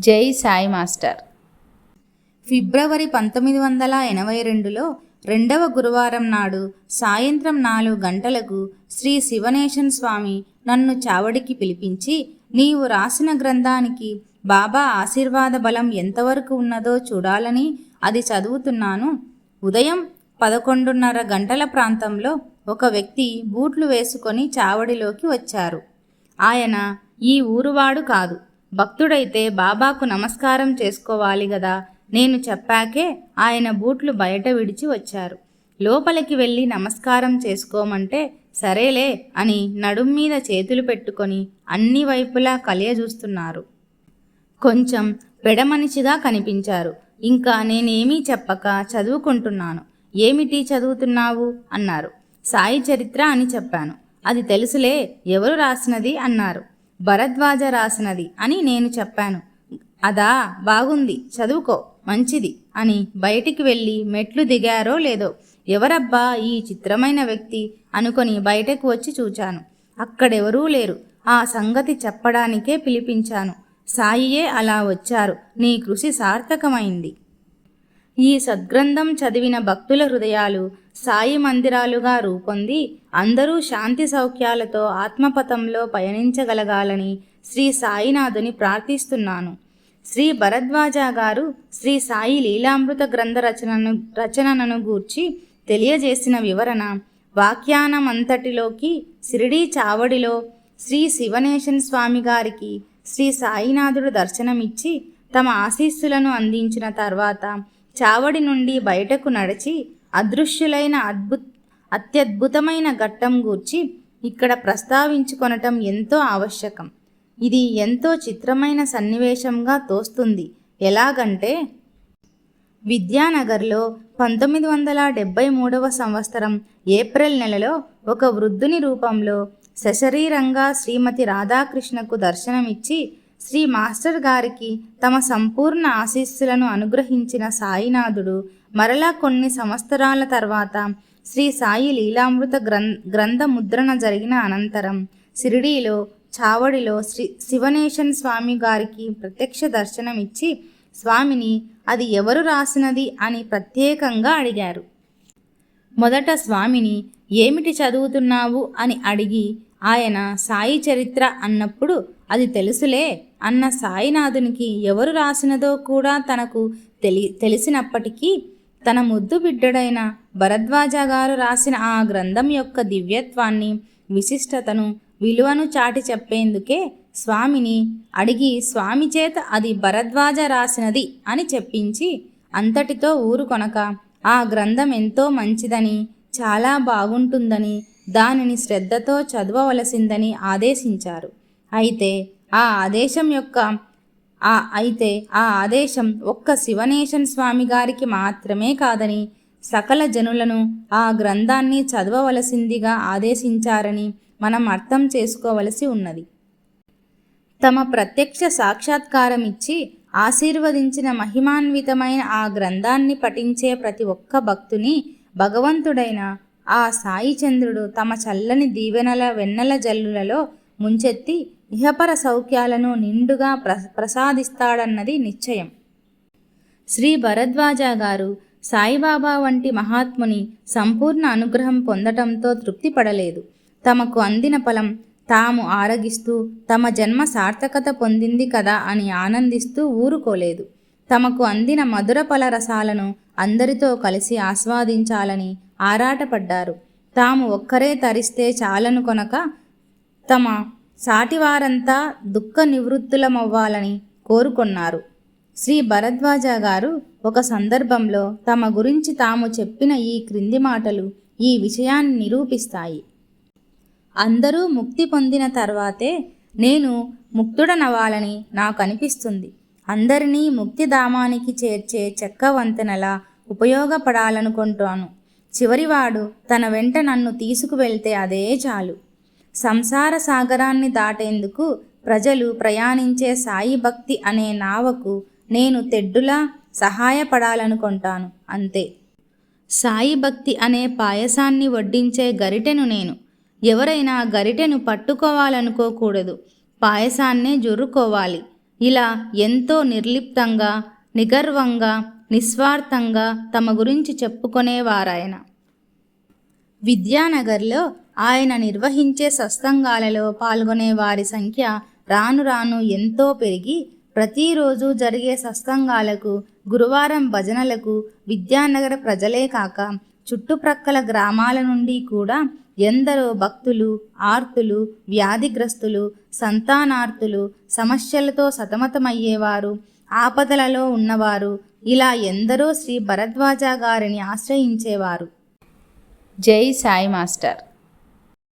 జై సాయి మాస్టర్. ఫిబ్రవరి పంతొమ్మిది వందల ఎనభై రెండులో రెండవ గురువారం నాడు సాయంత్రం నాలుగు గంటలకు శ్రీ శివనేశన్ స్వామి నన్ను చావడికి పిలిపించి నీవు రాసిన గ్రంథానికి బాబా ఆశీర్వాద బలం ఎంతవరకు ఉన్నదో చూడాలని అది చదువుతున్నాను. ఉదయం పదకొండున్నర గంటల ప్రాంతంలో ఒక వ్యక్తి బూట్లు వేసుకొని చావడిలోకి వచ్చారు. ఆయన ఈ ఊరువాడు కాదు. భక్తుడైతే బాబాకు నమస్కారం చేసుకోవాలి గదా? నేను చెప్పాకే ఆయన బూట్లు బయట విడిచి వచ్చారు. లోపలికి వెళ్ళి నమస్కారం చేసుకోమంటే సరేలే అని నడుం మీద చేతులు పెట్టుకొని అన్ని వైపులా కలియజూస్తున్నారు కొంచెం పెడమనిషిగా కనిపించారు. ఇంకా నేనేమీ చెప్పక చదువుకుంటున్నాను. ఏమిటి చదువుతున్నావు? అన్నారు. సాయి చరిత్ర అని చెప్పాను. అది తెలుసులే ఎవరు రాసినది? అన్నారు. భరద్వాజ రాసినది అని నేను చెప్పాను. అదా బాగుంది చదువుకో మంచిది అని బయటికి వెళ్ళి మెట్లు దిగారో లేదో ఎవరబ్బా ఈ చిత్రమైన వ్యక్తి అనుకొని బయటకు వచ్చి చూచాను. అక్కడెవరూ లేరు. ఆ సంగతి చెప్పడానికే పిలిపించాను. సాయియే అలా వచ్చారు. నీ కృషి సార్థకమైంది. ఈ సద్గ్రంథం చదివిన భక్తుల హృదయాలు సాయి మందిరాలుగా రూపొంది అందరూ శాంతి సౌఖ్యాలతో ఆత్మపథంలో పయనించగలగాలని శ్రీ సాయినాథుని ప్రార్థిస్తున్నాను. శ్రీ భరద్వాజ గారు శ్రీ సాయి లీలామృత గ్రంథ రచనను రచనను గూర్చి తెలియజేసిన వివరణ వాక్యానమంతటిలోకి సిరిడీ చావడిలో శ్రీ శివనేశన్ స్వామి గారికి శ్రీ సాయినాథుడు దర్శనమిచ్చి తమ ఆశీస్సులను అందించిన తర్వాత చావడి నుండి బయటకు నడిచి అదృశ్యులైన అద్భుత అత్యద్భుతమైన ఘట్టం గూర్చి ఇక్కడ ప్రస్తావించుకొనటం ఎంతో ఆవశ్యకం. ఇది ఎంతో చిత్రమైన సన్నివేశంగా తోస్తుంది. ఎలాగంటే విద్యానగర్లో పంతొమ్మిది వందల డెబ్బై మూడవ సంవత్సరం ఏప్రిల్ నెలలో ఒక వృద్ధుని రూపంలో సశరీరంగా శ్రీమతి రాధాకృష్ణకు దర్శనమిచ్చి శ్రీ మాస్టర్ గారికి తమ సంపూర్ణ ఆశీస్సులను అనుగ్రహించిన సాయినాథుడు మరలా కొన్ని సంవత్సరాల తర్వాత శ్రీ సాయి లీలామృత గ్రం గ్రంథ ముద్రణ జరిగిన అనంతరం షిరిడీలో చావడిలో శ్రీ శివనేశన్ స్వామి గారికి ప్రత్యక్ష దర్శనమిచ్చి స్వామిని అది ఎవరు రాసినది? అని ప్రత్యేకంగా అడిగారు. మొదట స్వామిని ఏమిటి చదువుతున్నావు? అని అడిగి ఆయన సాయి చరిత్ర అన్నప్పుడు అది తెలుసులే. అన్న సాయినాథునికి ఎవరు రాసినదో కూడా తనకు తెలి తెలిసినప్పటికీ తన ముద్దు బిడ్డడైన భరద్వాజ గారు రాసిన ఆ గ్రంథం యొక్క దివ్యత్వాన్ని విశిష్టతను విలువను చాటి చెప్పేందుకే స్వామిని అడిగి స్వామి చేత అది భరద్వాజ రాసినది అని చెప్పించి అంతటితో ఊరుకొనక ఆ గ్రంథం ఎంతో మంచిదని చాలా బాగుంటుందని దానిని శ్రద్ధతో చదవవలసిందని ఆదేశించారు. అయితే ఆ ఆదేశం యొక్క ఆ అయితే ఆ ఆదేశం ఒక్క శివనేశన్ స్వామి గారికి మాత్రమే కాదని సకల జనులను ఆ గ్రంథాన్ని చదవవలసిందిగా ఆదేశించారని మనం అర్థం చేసుకోవలసి ఉన్నది. తమ ప్రత్యక్ష సాక్షాత్కారం ఇచ్చి ఆశీర్వదించిన మహిమాన్వితమైన ఆ గ్రంథాన్ని పఠించే ప్రతి ఒక్క భక్తుని భగవంతుడైన ఆ సాయిచంద్రుడు తమ చల్లని దీవెనల వెన్నెల జల్లులలో ముంచెత్తి ఇహపర సౌఖ్యాలను నిండుగా ప్ర ప్రసాదిస్తాడన్నది నిశ్చయం. శ్రీ భరద్వాజ గారు సాయిబాబా వంటి మహాత్ముని సంపూర్ణ అనుగ్రహం పొందటంతో తృప్తి పడలేదు తమకు అందిన ఫలం తాము ఆరగిస్తూ తమ జన్మ సార్థకత పొందింది కదా అని ఆనందిస్తూ ఊరుకోలేదు. తమకు అందిన మధుర ఫల రసాలను అందరితో కలిసి ఆస్వాదించాలని ఆరాటపడ్డారు. తాము ఒక్కరే తరిస్తే చాలను కొనక తమ సాటివారంతా దుఃఖ నివృత్తులమవ్వాలని కోరుకున్నారు. శ్రీ భరద్వాజ గారు ఒక సందర్భంలో తమ గురించి తాము చెప్పిన ఈ క్రింది మాటలు ఈ విషయాన్ని నిరూపిస్తాయి. అందరూ ముక్తి పొందిన తర్వాతే నేను ముక్తుడనవ్వాలని నాకు అనిపిస్తుంది అందరినీ ముక్తిధామానికి చేర్చే చెక్క వంతెనలా ఉపయోగపడాలనుకుంటాను. చివరివాడు తన వెంట నన్ను తీసుకువెళ్తే అదే చాలు. సంసార సాగరాన్ని దాటేందుకు ప్రజలు ప్రయాణించే సాయి భక్తి అనే నావకు నేను తెడ్డులా సహాయపడాలనుకుంటాను అంతే. సాయి భక్తి అనే పాయసాన్ని వడ్డించే గరిటెను నేను. ఎవరైనా గరిటెను పట్టుకోవాలనుకోకూడదు పాయసాన్నే జుర్రుకోవాలి. ఇలా ఎంతో నిర్లిప్తంగా నిగర్వంగా నిస్వార్థంగా తమ గురించి చెప్పుకునేవారాయన. విద్యానగర్లో ఆయన నిర్వహించే సత్సంగాలలో పాల్గొనే వారి సంఖ్య రాను రాను ఎంతో పెరిగి ప్రతిరోజు జరిగే సత్సంగాలకు గురువారం భజనలకు విద్యానగర ప్రజలే కాక చుట్టుప్రక్కల గ్రామాల నుండి కూడా ఎందరో భక్తులు ఆర్తులు వ్యాధిగ్రస్తులు సంతానార్తులు సమస్యలతో సతమతమయ్యేవారు ఆపదలలో ఉన్నవారు ఇలా ఎందరో శ్రీ భరద్వాజ గారిని ఆశ్రయించేవారు. జై సాయి మాస్టర్.